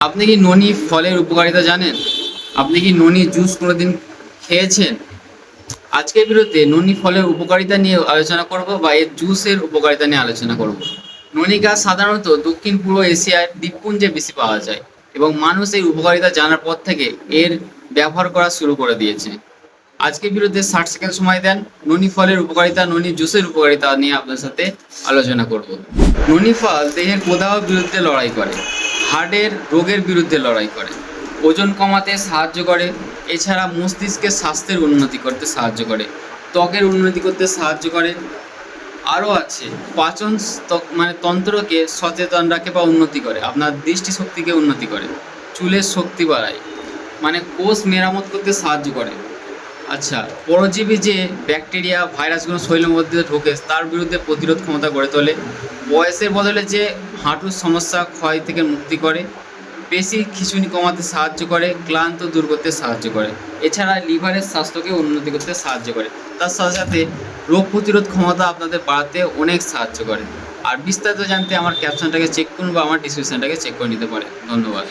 আপনি কি ননি ফলের উপকারিতা জানেন? আপনি কি ননি জুস কোনোদিন খেয়েছেন? আজকের বিরুদ্ধে ননি ফলের উপকারিতা নিয়ে আলোচনা করব বা এর জুসের উপকারিতা নিয়ে আলোচনা করব। ননি গাছ সাধারণত দক্ষিণ পূর্ব এশিয়ার দ্বীপপুঞ্জে বেশি পাওয়া যায় এবং মানুষ এই উপকারিতা জানার পর থেকে এর ব্যবহার করা শুরু করে দিয়েছে। আজকের বিরুদ্ধে ষাট সেকেন্ড সময় দেন। ননি ফলের উপকারিতা, ননি জুসের উপকারিতা নিয়ে আপনার সাথে আলোচনা করব। ননি ফল দেহের প্রদাহের বিরুদ্ধে লড়াই করে। হার্টের রোগের বিরুদ্ধে লড়াই করে। ওজন কমাতে সাহায্য করে, এছাড়া মস্তিষ্কের স্বাস্থ্যের উন্নতি করতে সাহায্য করে, ত্বকের উন্নতি করতে সাহায্য করে। আরও আছে, পাচন মানে তন্ত্রকে সচেতন রাখে বা উন্নতি করে, আপনার দৃষ্টিশক্তিকে উন্নতি করে, চুলের শক্তি বাড়ায় মানে কোষ মেরামত করতে সাহায্য করে। আচ্ছা পরজীবী যে ব্যাকটেরিয়া, ভাইরাসগুলো শরীরের মধ্যে ঢোকে, তার বিরুদ্ধে প্রতিরোধ ক্ষমতা গড়ে তোলে। বয়সের বদলে যে হাঁটুর সমস্যা, ক্ষয় থেকে মুক্তি করে পেশি খিচুনি কমাতে সাহায্য করে, ক্লান্ত দূর করতে সাহায্য করে। এছাড়া লিভারের স্বাস্থ্যকে উন্নতি করতে সাহায্য করে। তার সাথে সাথে রোগ প্রতিরোধ ক্ষমতা আপনাদের বাড়াতে অনেক সাহায্য করে। আর বিস্তারিত জানতে আমার ক্যাপশনটাকে চেক করুন বা আমার ডিসক্রিপশনটাকে চেক করে নিতে পারে ধন্যবাদ।